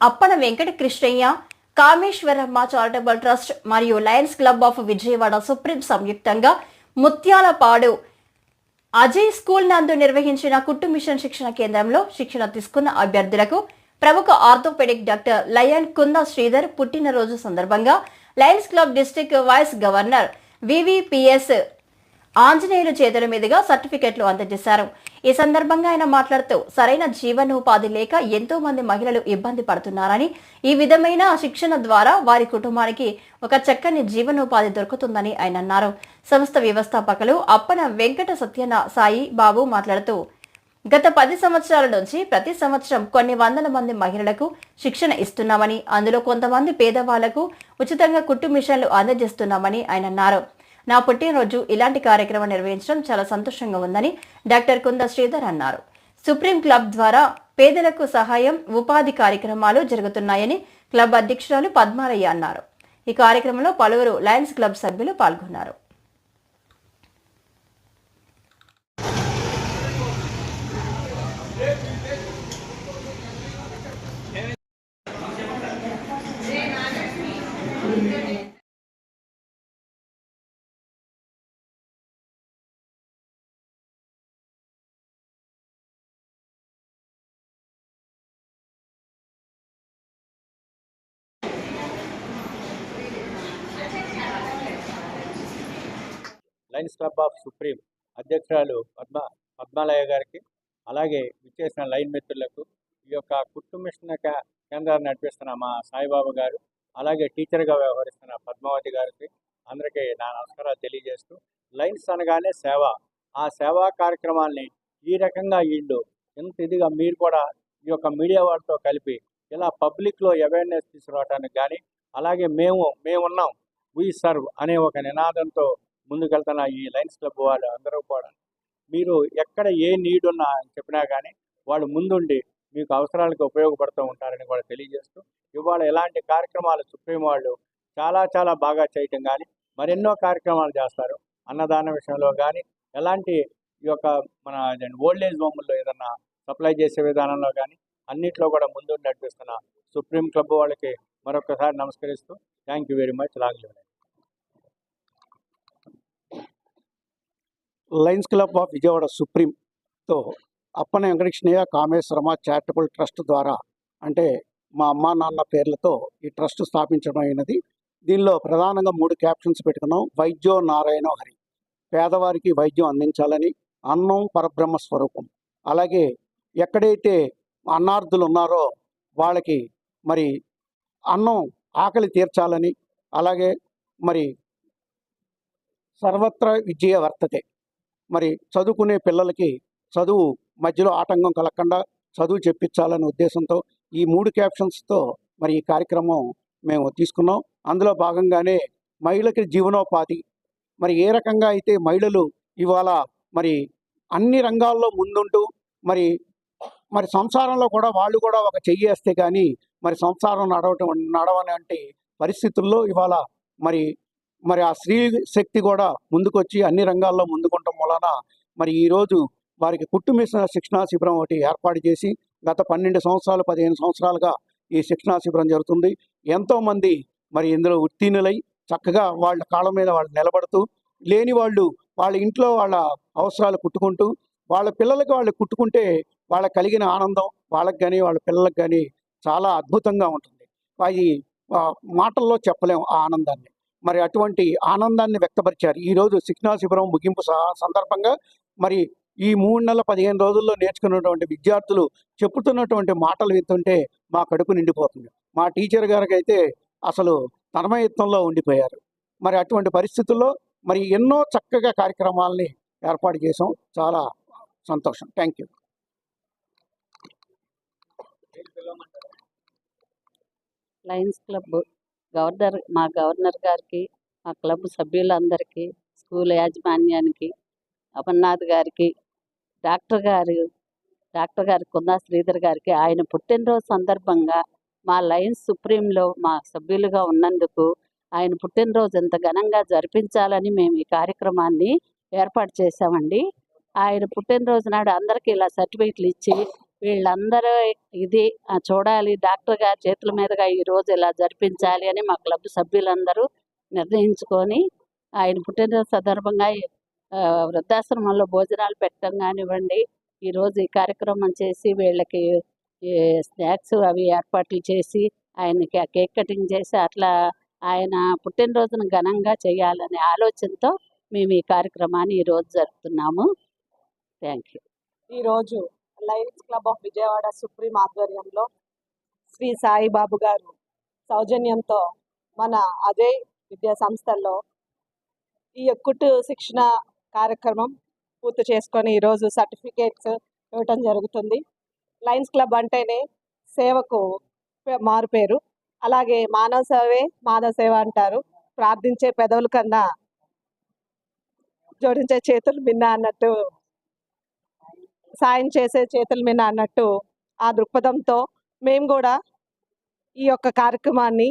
అప్పన Venkata Krishnaiah Kameswaramma charitable trust మరియు Lions Club of Vijayawada Supreme సంయుక్తంగా Mutyalapadu Ajay school నందు నిర్వహించిన కుట్టు మిషన్ శిక్షణ కేంద్రంలో శిక్షణ తీసుకున్న అభ్యర్థులకు ప్రముఖ orthopaedic doctor Lion Kunda Sridhar పుట్టినరోజు సందర్భంగా Lions Club district vice governor VVPS Anjaneyulu చేతుల మీదుగా సర్టిఫికెట్లు అందజేశారు. ఈ సందర్భంగా ఆయన మాట్లాడుతూ సరైన జీవనోపాధి లేక ఎంతో మంది మహిళలు ఇబ్బంది పడుతున్నారని ఈ విధమైన శిక్షణ ద్వారా వారి కుటుంబానికి ఒక చక్కని జీవనోపాధి దొరుకుతుందని ఆయన అన్నారు. సంస్థ వ్యవస్థాపకులు అప్పన వెంకట సత్యన సాయి బాబు మాట్లాడుతూ గత పది సంవత్సరాల నుంచి ప్రతి సంవత్సరం కొన్ని వందల మంది మహిళలకు శిక్షణ ఇస్తున్నామని అందులో కొంతమంది పేదవాళ్ళకు ఉచితంగా కుట్టు మిషన్లు అందజేస్తున్నామని ఆయన అన్నారు. నా పుట్టినరోజు ఇలాంటి కార్యక్రమం నిర్వహించడం చాలా సంతోషంగా ఉందని డాక్టర్ కుంద శ్రీధర్ అన్నారు. సుప్రీం క్లబ్ ద్వారా పేదలకు సహాయం ఉపాధి కార్యక్రమాలు జరుగుతున్నాయని క్లబ్ అధ్యక్షురాలు పద్మారయ్య అన్నారు. ఈ కార్యక్రమంలో పలువురు లయన్స్ క్లబ్ సభ్యులు పాల్గొన్నారు. లైన్స్ క్లబ్ ఆఫ్ సుప్రీం అధ్యక్షురాలు పద్మ పద్మాలయ గారికి అలాగే విచ్చేసిన లైన్ మిత్రులకు ఈ యొక్క కుట్టు మిషన్ కేంద్రాన్ని నడిపిస్తున్న మా సాయిబాబా గారు అలాగే టీచర్గా వ్యవహరిస్తున్న పద్మావతి గారికి అందరికీ నా నమస్కారాలు తెలియజేస్తూ లైన్స్ అనగానే సేవ. ఆ సేవా కార్యక్రమాల్ని ఈ రకంగా వీళ్ళు ఎంత ఇదిగా మీరు కూడా ఈ యొక్క మీడియా వాళ్ళతో కలిపి ఇలా పబ్లిక్లో అవేర్నెస్ తీసుకురావడానికి కానీ అలాగే మేము మేమున్నాం వీ సర్వ్ అనే ఒక నినాదంతో ముందుకెళ్తున్న ఈ లయన్స్ క్లబ్ వాళ్ళు అందరూ కూడా మీరు ఎక్కడ ఏ నీడ్ ఉన్నా అని చెప్పినా కానీ వాళ్ళు ముందుండి మీకు అవసరాలకు ఉపయోగపడుతూ ఉంటారని కూడా తెలియజేస్తూ ఇవాళ ఎలాంటి కార్యక్రమాలు సుప్రీం వాళ్ళు చాలా చాలా బాగా చేయటం కానీ మరెన్నో కార్యక్రమాలు చేస్తారు. అన్నదాన విషయంలో కానీ ఎలాంటి ఈ యొక్క మన ఓల్డ్ ఏజ్ హోమ్లో ఏదన్నా సప్లై చేసే విధానంలో కానీ అన్నిట్లో కూడా ముందుండి నడిపిస్తున్న సుప్రీం క్లబ్ వాళ్ళకి మరొకసారి నమస్కరిస్తూ thank you very much long Lions Club of Vijayawada సుప్రీంతో Appana Venkatakrishnaiah కామేశ్వరమ charitable trust ద్వారా అంటే మా అమ్మా నాన్న పేర్లతో ఈ ట్రస్ట్ స్థాపించడం అయినది. దీనిలో ప్రధానంగా మూడు క్యాప్షన్స్ పెట్టుకున్నాం. వైద్యో నారాయణ హరి. పేదవారికి వైద్యం అందించాలని అన్నం పరబ్రహ్మ స్వరూపం. అలాగే ఎక్కడైతే అన్నార్థులు ఉన్నారో వాళ్ళకి మరి అన్నం ఆకలి తీర్చాలని అలాగే మరి సర్వత్ర విజయ వర్తతే మరి చదువుకునే పిల్లలకి చదువు మధ్యలో ఆటంకం కలగకుండా చదువు చెప్పించాలనే ఉద్దేశంతో ఈ మూడు క్యాప్షన్స్తో మరి ఈ కార్యక్రమం మేము తీసుకున్నాం. అందులో భాగంగానే మహిళకి జీవనోపాధి. మరి ఏ రకంగా అయితే మహిళలు ఇవాళ మరి అన్ని రంగాల్లో ముందుంటూ మరి మరి సంసారంలో కూడా వాళ్ళు కూడా ఒక చెయ్యి వేస్తే కానీ మరి సంసారం నడవటం నడవనంటి పరిస్థితుల్లో ఇవాళ మరి మరి ఆ స్త్రీ శక్తి కూడా ముందుకొచ్చి అన్ని రంగాల్లో ముందుకుంటాం వలన మరి ఈరోజు వారికి కుట్టుమిసిన శిక్షణా శిబిరం ఒకటి ఏర్పాటు చేసి గత పన్నెండు సంవత్సరాలు పదిహేను సంవత్సరాలుగా ఈ శిక్షణా శిబిరం జరుగుతుంది. ఎంతోమంది మరి ఇందులో ఉత్తీర్ణులై చక్కగా వాళ్ళ కాళ్ళ మీద వాళ్ళు నిలబడుతూ లేని వాళ్ళు వాళ్ళ ఇంట్లో వాళ్ళ అవసరాలు కుట్టుకుంటూ వాళ్ళ పిల్లలకి వాళ్ళు కుట్టుకుంటే వాళ్ళకి కలిగిన ఆనందం వాళ్ళకి కానీ వాళ్ళ పిల్లలకు కానీ చాలా అద్భుతంగా ఉంటుంది. అది మాటల్లో చెప్పలేం ఆ ఆనందాన్ని. మరి అటువంటి ఆనందాన్ని వ్యక్తపరిచారు. ఈరోజు రోజు శిక్షణా శిబిరం ముగింపు సందర్భంగా మరి ఈ మూడు నెలల పదిహేను రోజుల్లో నేర్చుకున్నటువంటి విద్యార్థులు చెప్పుతున్నటువంటి మాటలు వింటుంటే మా కడుపు నిండిపోతుంది. మా టీచర్ గారికి అయితే అసలు తన్మయత్వంలో ఉండిపోయారు. మరి అటువంటి పరిస్థితుల్లో మరి ఎన్నో చక్కగా కార్యక్రమాలని ఏర్పాటు చేసాం చాలా సంతోషం. Thank you. Lions Club. Governor మా గవర్నర్ గారికి మా క్లబ్ సభ్యులందరికీ స్కూల్ యాజమాన్యానికి అమర్నాథ్ గారికి డాక్టర్ గారు డాక్టర్ గారి కుందా శ్రీధర్ గారికి ఆయన పుట్టినరోజు సందర్భంగా మా లయన్స్ సుప్రీంలో మా సభ్యులుగా ఉన్నందుకు ఆయన పుట్టినరోజు ఎంత ఘనంగా జరిపించాలని మేము ఈ కార్యక్రమాన్ని ఏర్పాటు చేశామండి. ఆయన పుట్టినరోజు నాడు అందరికీ ఇలా సర్టిఫికెట్లు ఇచ్చి వీళ్ళందరూ ఇది చూడాలి. డాక్టర్ గారి చేతుల మీదుగా ఈరోజు ఇలా జరిపించాలి అని మా క్లబ్ సభ్యులందరూ నిర్ణయించుకొని ఆయన పుట్టినరోజు సందర్భంగా వృద్ధాశ్రమంలో భోజనాలు పెట్టడం కానివ్వండి ఈరోజు ఈ కార్యక్రమం చేసి వీళ్ళకి స్నాక్స్ అవి ఏర్పాట్లు చేసి ఆయనకి ఆ కేక్ కటింగ్ చేసి అట్లా ఆయన పుట్టినరోజును ఘనంగా చేయాలనే ఆలోచనతో మేము ఈ కార్యక్రమాన్ని ఈరోజు జరుపుతున్నాము. థ్యాంక్ యూ ఈరోజు Lions Club of Vijayawada Supreme ఆధ్వర్యంలో శ్రీ సాయిబాబు గారు సౌజన్యంతో మన అజయ్ విద్యా సంస్థల్లో ఈ ఎక్కుటు శిక్షణ కార్యక్రమం పూర్తి చేసుకొని ఈరోజు సర్టిఫికేట్స్ ఇవ్వటం జరుగుతుంది. లయన్స్ క్లబ్ అంటేనే సేవకు మారుపేరు అలాగే మానవ సేవే మానవ సేవ అంటారు. ప్రార్థించే పెదవుల కన్నా జోడించే చేతులు మిన్న అన్నట్టు సాయం చేసే చేతుల మీద అన్నట్టు ఆ దృక్పథంతో మేము కూడా ఈ యొక్క కార్యక్రమాన్ని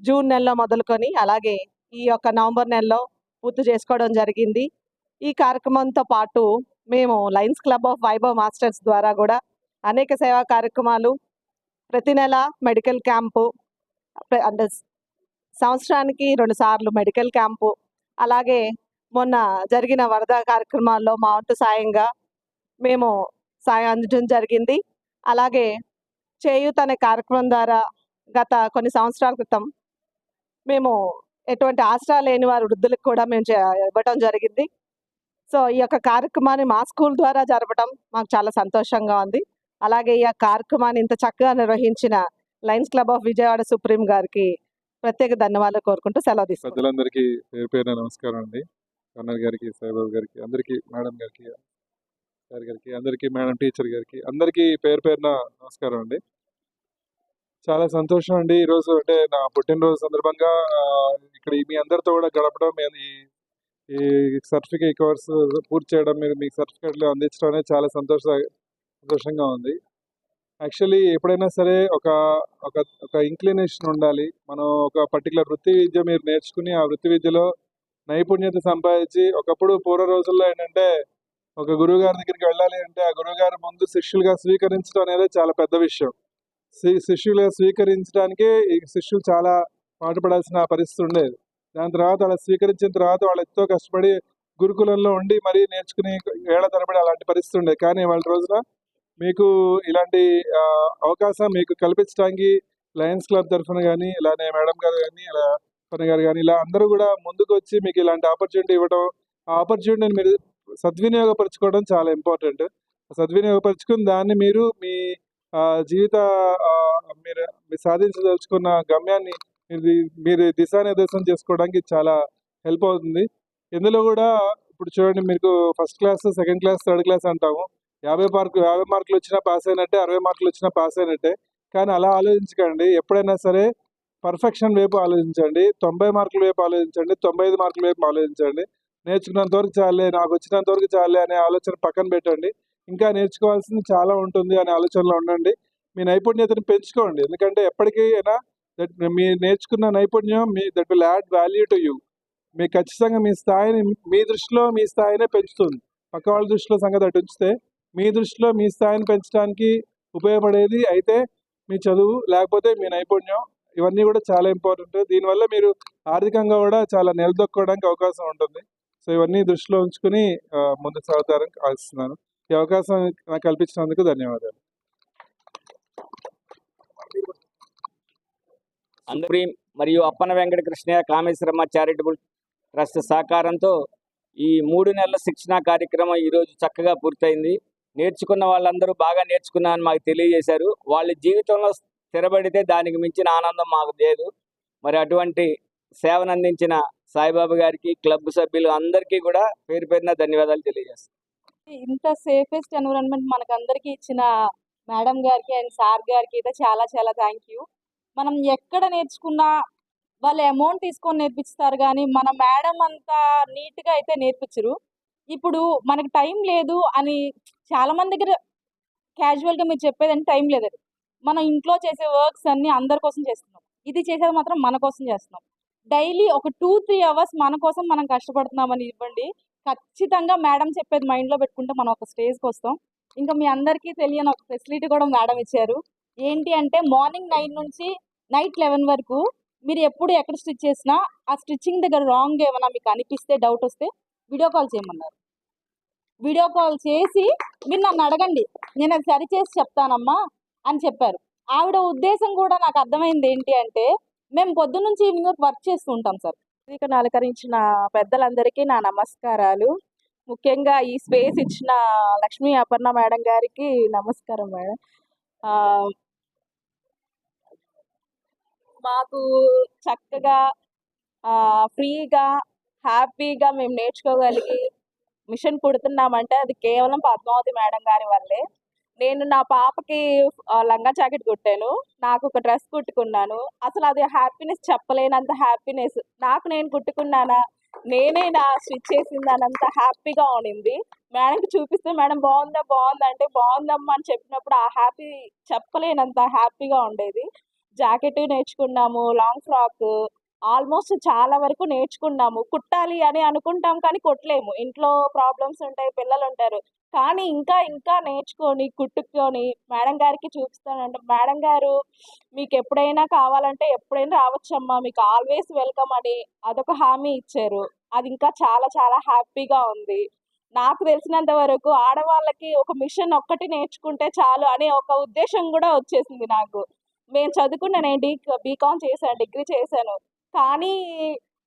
జూన్ నెలలో మొదలుకొని అలాగే ఈ యొక్క నవంబర్ నెలలో పూర్తి చేసుకోవడం జరిగింది. ఈ కార్యక్రమంతో పాటు మేము Lions Club of Vaibhav Masters ద్వారా కూడా అనేక సేవా కార్యక్రమాలు ప్రతి నెల మెడికల్ క్యాంపు అంటే సంవత్సరానికి రెండు సార్లు మెడికల్ క్యాంపు అలాగే మొన్న జరిగిన వరద కార్యక్రమాల్లో మా వంతు సాయంగా మేము సాయం అందడం జరిగింది. అలాగే చేయూత్ అనే కార్యక్రమం ద్వారా గత కొన్ని సంవత్సరాల క్రితం మేము ఎటువంటి ఆసరా లేని వారి వృద్ధులకు కూడా మేము చే- ఇవ్వటం జరిగింది. సో ఈ యొక్క కార్యక్రమాన్ని మా స్కూల్ ద్వారా జరపడం మాకు చాలా సంతోషంగా ఉంది. అలాగే ఈ కార్యక్రమాన్ని ఇంత చక్కగా నిర్వహించిన Lions Club of Vijayawada Supreme గారికి ప్రత్యేక ధన్యవాదాలు కోరుకుంటూ సెలవు తీసుకుంటాం పేరు పేరున నమస్కారం అండి. గారికి సాయిబాబు గారికి అందరికీ మేడం గారికి సార్ గారికి అందరికీ మేడం టీచర్ గారికి అందరికీ పేరు పేరున నమస్కారం అండి. చాలా సంతోషం అండి ఈరోజు అంటే నా పుట్టినరోజు సందర్భంగా ఇక్కడ మీ అందరితో కూడా గడపడం ఈ ఈ సర్టిఫికేట్ కోర్స్ పూర్తి చేయడం మీరు మీకు సర్టిఫికేట్లు అందించడం అనేది చాలా సంతోష సంతోషంగా ఉంది. యాక్చువల్లీ ఎప్పుడైనా సరే ఒక ఒక ఒక ఇంక్లినేషన్ ఉండాలి. మనం ఒక పర్టికులర్ వృత్తి విద్య మీరు నేర్చుకుని ఆ వృత్తి విద్యలో నైపుణ్యత సంపాదించి ఒకప్పుడు పూర్వ రోజుల్లో ఏంటంటే ఒక గురువు గారి దగ్గరికి వెళ్ళాలి అంటే ఆ గురువుగారు ముందు శిష్యులుగా స్వీకరించడం అనేది చాలా పెద్ద విషయం. శిష్యులుగా స్వీకరించడానికి ఈ శిష్యులు చాలా పాటుపడాల్సిన పరిస్థితి ఉండేది. దాని తర్వాత అలా స్వీకరించిన తర్వాత వాళ్ళు ఎంతో కష్టపడి గురుకులంలో ఉండి మరీ నేర్చుకుని ఏళ్ళ తరబడి అలాంటి పరిస్థితి ఉండేది. కానీ వాళ్ళ రోజున మీకు ఇలాంటి అవకాశం మీకు కల్పించడానికి లయన్స్ క్లబ్ తరఫున కానీ ఇలానే మేడం గారు కానీ ఇలా పని గారు కానీ ఇలా అందరూ కూడా ముందుకు వచ్చి మీకు ఇలాంటి ఆపర్చునిటీ ఇవ్వడం ఆ ఆపర్చునిటీని మీరు సద్వినియోగపరచుకోవడం చాలా ఇంపార్టెంట్. సద్వినియోగపరచుకుని దాన్ని మీరు మీ జీవిత మీరు మీరు సాధించదలుచుకున్న గమ్యాన్ని మీరు మీరు దిశానిర్దేశం చేసుకోవడానికి చాలా హెల్ప్ అవుతుంది. ఇందులో కూడా ఇప్పుడు చూడండి మీకు first class second class third class అంటాము. యాభై మార్కులు యాభై మార్కులు వచ్చినా పాస్ అయినట్టే అరవై మార్కులు వచ్చినా పాస్ అయినట్టే. కానీ అలా ఆలోచించకండి. ఎప్పుడైనా సరే పర్ఫెక్షన్ వైపు ఆలోచించండి. తొంభై మార్కుల వైపు ఆలోచించండి. తొంభై ఐదు మార్కుల వైపు ఆలోచించండి. నేర్చుకున్నంత వరకు చాలే నాకు వచ్చినంత వరకు చాలే అనే ఆలోచన పక్కన పెట్టండి. ఇంకా నేర్చుకోవాల్సింది చాలా ఉంటుంది అనే ఆలోచనలో ఉండండి. మీ నైపుణ్యతను పెంచుకోండి. ఎందుకంటే ఎప్పటికైనా దట్ మీ నేర్చుకున్న నైపుణ్యం మీ that will add value to you. మీ ఖచ్చితంగా మీ స్థాయిని మీ దృష్టిలో మీ స్థాయినే పెంచుతుంది. పక్క వాళ్ళ దృష్టిలో సంగతి అటు ఉంచితే మీ దృష్టిలో మీ స్థాయిని పెంచడానికి ఉపయోగపడేది అయితే మీ చదువు లేకపోతే మీ నైపుణ్యం ఇవన్నీ కూడా చాలా ఇంపార్టెంట్. దీనివల్ల మీరు ఆర్థికంగా కూడా చాలా నిలదొక్కోవడానికి అవకాశం ఉంటుంది. సో ఇవన్నీ దృష్టిలో ఉంచుకుని ముందు సాగుతారని ఆశిస్తున్నాను ఈ అవకాశం నాకు కల్పించినందుకు ధన్యవాదాలు. అందరి మరియు అప్పన వెంకట కృష్ణయ్య కామేశ్వరమ్మ చారిటబుల్ ట్రస్ట్ సహకారంతో ఈ మూడు నెలల శిక్షణ కార్యక్రమం ఈరోజు చక్కగా పూర్తయింది. నేర్చుకున్న వాళ్ళందరూ బాగా నేర్చుకున్నారని మాకు తెలియజేశారు. వాళ్ళ జీవితంలో స్థిరపడితే దానికి మించిన ఆనందం మాకు లేదు. మరి అటువంటి సేవను అందించిన సాయిబాబా గారికి క్లబ్ సభ్యులు అందరికీ కూడా పేరు పేరున ధన్యవాదాలు తెలియజేస్తాను ఇంత సేఫెస్ట్ ఎన్విరాన్మెంట్ మనకు అందరికీ ఇచ్చిన మేడం గారికి అండ్ సార్ గారికి అయితే చాలా చాలా థ్యాంక్ యూ. మనం ఎక్కడ నేర్చుకున్నా వాళ్ళు అమౌంట్ తీసుకొని నేర్పిస్తారు కానీ మన మేడం అంతా నీట్గా అయితే నేర్పించరు. ఇప్పుడు మనకి టైం లేదు అని చాలా మంది దగ్గర క్యాజువల్గా మీరు చెప్పేదంటే టైం లేదు మనం ఇంట్లో చేసే వర్క్స్ అన్ని అందరి కోసం చేస్తున్నాం. ఇది చేసేది మాత్రం మన కోసం చేస్తున్నాం. డైలీ ఒక టూ త్రీ అవర్స్ మన కోసం మనం కష్టపడుతున్నామని ఇవ్వండి. ఖచ్చితంగా మేడం చెప్పేది మైండ్లో పెట్టుకుంటే మనం ఒక స్టేజ్కి వస్తాం. ఇంకా మీ అందరికీ తెలియని ఒక ఫెసిలిటీ కూడా మేడం ఇచ్చారు. ఏంటి అంటే మార్నింగ్ నైన్ నుంచి నైట్ లెవెన్ వరకు మీరు ఎప్పుడు ఎక్కడ స్టిచ్ చేసినా ఆ స్టిచ్చింగ్ దగ్గర రాంగ్ ఏమైనా మీకు అనిపిస్తే డౌట్ వస్తే వీడియో కాల్ చేయమన్నారు. వీడియో కాల్ చేసి మీరు నన్ను అడగండి. నేను అది సరిచేసి చెప్తానమ్మా అని చెప్పారు. ఆవిడ ఉద్దేశం కూడా నాకు అర్థమైంది ఏంటి అంటే మేము పొద్దు నుంచి ఈవినింగ్ వరకు వర్క్ చేస్తూ ఉంటాం సార్. ఇక్కడ అలంకరించిన పెద్దలందరికీ నా నమస్కారాలు. ముఖ్యంగా ఈ స్పేస్ ఇచ్చిన లక్ష్మీ అపర్ణ మేడం గారికి నమస్కారం మేడం. మాకు చక్కగా ఫ్రీగా హ్యాపీగా మేము నేర్చుకోగలిగి మిషన్ కుడుతున్నామంటే అది కేవలం పద్మావతి మేడం గారి వల్లే. నేను నా పాపకి లంగా జాకెట్ కుట్టాను. నాకు ఒక డ్రెస్ కుట్టుకున్నాను. అసలు అది హ్యాపీనెస్ చెప్పలేనంత హ్యాపీనెస్. నాకు నేను కుట్టుకున్నానా? నేనే నా స్టిచ్ చేసిందనంత హ్యాపీగా ఉండింది. మేడంకి చూపిస్తే మేడం బాగుందా? బాగుందా? అంటే బాగుందమ్మా అని చెప్పినప్పుడు ఆ హ్యాపీ చెప్పలేనంత హ్యాపీగా ఉండేది. జాకెట్ నేర్చుకున్నాము లాంగ్ ఫ్రాక్ ఆల్మోస్ట్ చాలా వరకు నేర్చుకున్నాము. కుట్టాలి అని అనుకుంటాం కానీ కొట్టలేము. ఇంట్లో ప్రాబ్లమ్స్ ఉంటాయి పిల్లలు ఉంటారు. కానీ ఇంకా ఇంకా నేర్చుకొని కుట్టుకొని మేడం గారికి చూపిస్తానంటే మేడం గారు మీకు ఎప్పుడైనా కావాలంటే ఎప్పుడైనా రావచ్చమ్మా. మీకు ఆల్వేస్ వెల్కమ్ అని అదొక హామీ ఇచ్చారు. అది ఇంకా చాలా చాలా హ్యాపీగా ఉంది. నాకు తెలిసినంత వరకు ఆడవాళ్ళకి ఒక మిషన్ ఒక్కటి నేర్చుకుంటే చాలు అనే ఒక ఉద్దేశం కూడా వచ్చేసింది నాకు. నేను చదువుకున్న నేను డీ బీకామ్ చేశాను డిగ్రీ చేశాను. కానీ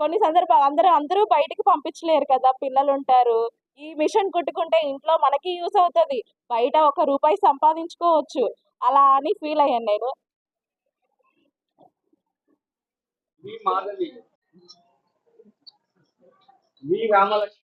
కొన్ని సందర్భాలు అందరూ అందరూ బయటికి పంపించలేరు కదా పిల్లలు ఉంటారు ఈ మిషన్ కుట్టుకుంటే ఇంట్లో మనకి యూస్ అవుతుంది. బయట ఒక రూపాయి సంపాదించుకోవచ్చు. అలా అని ఫీల్ అయ్యాను నేను. మీ మాధవి. మీ రామలక్ష్మి.